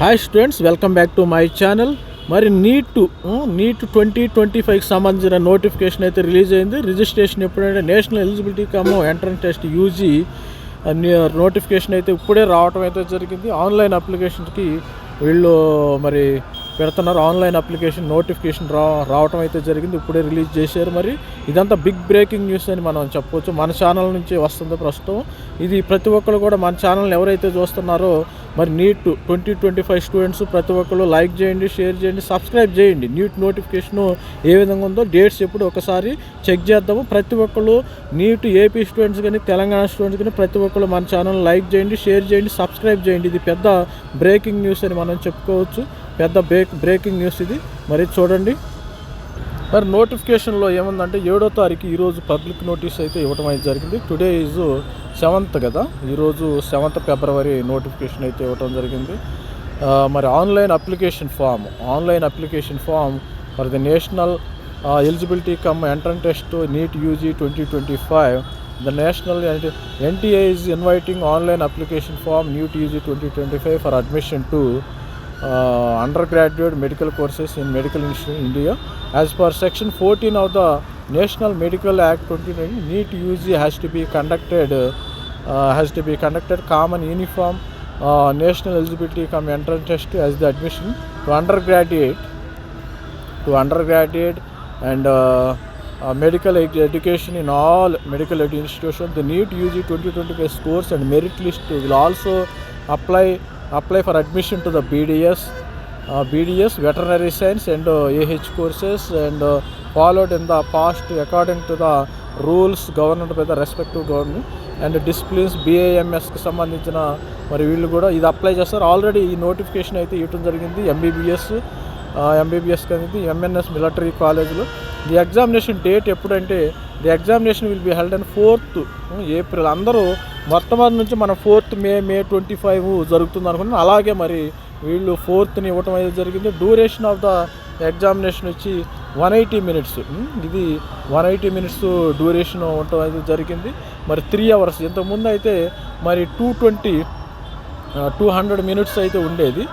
Hi students welcome back to my channel మరి NEET NEET twenty twenty ఫైవ్కి సంబంధించిన notification అయితే రిలీజ్ అయింది. రిజిస్ట్రేషన్ ఎప్పుడంటే national eligibility cum entrance test UG notification అయితే ఇప్పుడే రావటం అయితే జరిగింది. ఆన్లైన్ అప్లికేషన్కి వీళ్ళు మరి పెడుతున్నారు. ఆన్లైన్ అప్లికేషన్ నోటిఫికేషన్ రా రావటం అయితే జరిగింది. ఇప్పుడే రిలీజ్ చేశారు మరి. ఇదంతా బిగ్ బ్రేకింగ్ న్యూస్ అని మనం చెప్పవచ్చు మన ఛానల్ నుంచి వస్తుంది ప్రస్తుతం. ఇది ప్రతి ఒక్కరు కూడా మన ఛానల్ని ఎవరైతే చూస్తున్నారో మరి NEET twenty twenty five students ప్రతి ఒక్కరు లైక్ చేయండి షేర్ చేయండి సబ్స్క్రైబ్ చేయండి. నీట్ నోటిఫికేషన్ ఏ విధంగా ఉందో డేట్స్ ఎప్పుడు ఒకసారి చెక్ చేద్దాము. ప్రతి ఒక్కరు నీట్ ఏపీ స్టూడెంట్స్ కానీ తెలంగాణ స్టూడెంట్స్ కానీ ప్రతి ఒక్కరు మన ఛానల్ లైక్ చేయండి షేర్ చేయండి సబ్స్క్రైబ్ చేయండి. ఇది పెద్ద బ్రేకింగ్ న్యూస్ అని మనం చెప్పుకోవచ్చు. పెద్ద బ్రేక్ బ్రేకింగ్ న్యూస్ ఇది. మరి చూడండి. మరి నోటిఫికేషన్లో ఏముందంటే ఏడో తారీఖు ఈరోజు పబ్లిక్ నోటీస్ అయితే ఇవ్వడం అయితే జరిగింది. టుడే ఈజ్ సెవెంత్ కదా. ఈరోజు సెవెంత్ ఫిబ్రవరి నోటిఫికేషన్ అయితే ఇవ్వడం జరిగింది. మరి online application form online application form for the national eligibility cum entrance test NEET UG twenty twenty five the national NTA is inviting online application form NEET UG twenty twenty five for admission to undergraduate medical courses in medical institute in India. As per section 14 of the National Medical Act 2020, NEET UG has to be conducted uh, has to be conducted common uniform uh, national eligibility come entrance test as the admission to undergraduate to undergraduate and uh, uh, medical ed- education in all medical ed- institutions. The NEET UG 2025 scores and merit list will also apply apply for admission to the BDS BDS veterinary science and AH courses and followed in the past according to the rules government by the respective government and disciplines బీఏఎంఎస్కి సంబంధించిన మరి వీళ్ళు కూడా ఇది apply చేస్తారు. Already ఈ notification అయితే ఇవ్వడం జరిగింది. ఎంబీబీఎస్ ఎంబీబీఎస్ అనేది ఎంఎన్ఎస్ మిలిటరీ కాలేజీలో ఈ ఎగ్జామినేషన్ డేట్ ఎప్పుడంటే the examination will be held and fourth April అందరూ మొట్టమొదటి నుంచి మన fourth May May twenty five జరుగుతుంది అనుకున్నాను అలాగే మరి వీళ్ళు ఫోర్త్ని ఇవ్వటం అయితే జరిగింది. డ్యూరేషన్ ఆఫ్ ద ఎగ్జామినేషన్ వచ్చి వన్ ఎయిటీ మినిట్స్ ఇది వన్ ఎయిటీ మినిట్స్ డ్యూరేషన్ ఉండటం అయితే జరిగింది. మరి త్రీ అవర్స్ ఇంతకుముందు అయితే మరి two twenty two hundred minutes అయితే ఉండేది.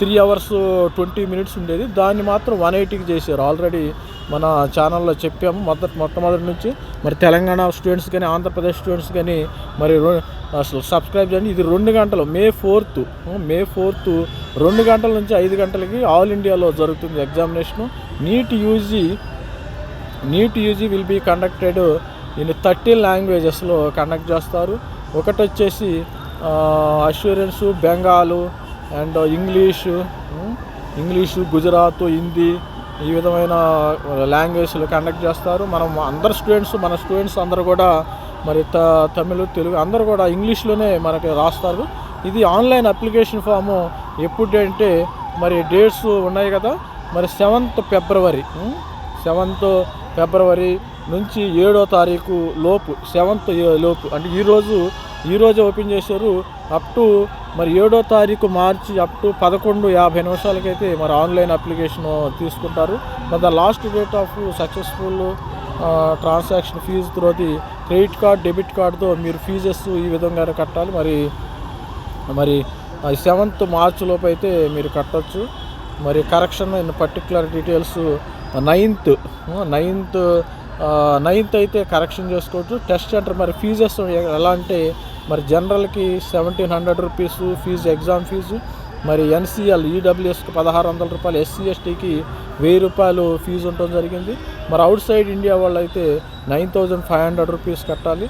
త్రీ అవర్స్ ట్వంటీ మినిట్స్ ఉండేది. దాన్ని మాత్రం వన్ ఎయిటీకి చేశారు. ఆల్రెడీ మన ఛానల్లో చెప్పాము. మొదటి మొట్టమొదటి నుంచి మరి తెలంగాణ స్టూడెంట్స్ కానీ ఆంధ్రప్రదేశ్ స్టూడెంట్స్ కానీ మరి అసలు సబ్స్క్రైబ్ చేయండి. ఇది రెండు గంటలు. మే ఫోర్త్ మే ఫోర్త్ రెండు గంటల నుంచి ఐదు గంటలకి ఆల్ ఇండియాలో జరుగుతుంది examination NEET UG NEET UG will be conducted in thirteen లాంగ్వేజెస్లో conduct చేస్తారు. ఒకటి వచ్చేసి అష్యూరెన్సు Bengal and English English Gujarat Hindi ఈ విధమైన లాంగ్వేజ్లు కండక్ట్ చేస్తారు. మనం అందరు స్టూడెంట్స్ మన స్టూడెంట్స్ అందరూ కూడా మరి త తమిళ తెలుగు అందరూ కూడా ఇంగ్లీష్లోనే మనకి రాస్తారు. ఇది ఆన్లైన్ అప్లికేషన్ ఫాము ఎప్పుడు అంటే మరి డేట్స్ ఉన్నాయి కదా మరి సెవెంత్ ఫిబ్రవరి సెవెంత్ ఫిబ్రవరి నుంచి ఏడో తారీఖు లోపు సెవెంత్ లోపు అంటే ఈరోజు ఈరోజు ఓపెన్ చేశారు. అప్ టు మరి ఏడో తారీఖు మార్చి అప్ టు పదకొండు యాభై నిమిషాలకైతే మరి ఆన్లైన్ అప్లికేషన్ తీసుకుంటారు. మరి the last date of successful transaction fee through credit card debit కార్డుతో మీరు ఫీజెస్ ఈ విధంగా కట్టాలి. మరి మరి సెవెంత్ మార్చ్ లోపు అయితే మీరు కట్టొచ్చు. మరి correction in particular details ninth ninth ninth అయితే కరెక్షన్ చేసుకోవచ్చు. టెస్ట్ సెంటర్ మరి ఫీజెస్ ఎలా అంటే మరి జనరల్కి seventeen hundred rupees fee exam fee మరి ఎన్సీఎల్ ఈడబ్ల్యూఎస్కి పదహారు వందల రూపాయలు ఎస్సీ ఎస్టీకి వెయ్యి రూపాయలు ఫీజు ఉండటం జరిగింది. మరి అవుట్ సైడ్ ఇండియా వాళ్ళు అయితే nine thousand five hundred rupees కట్టాలి.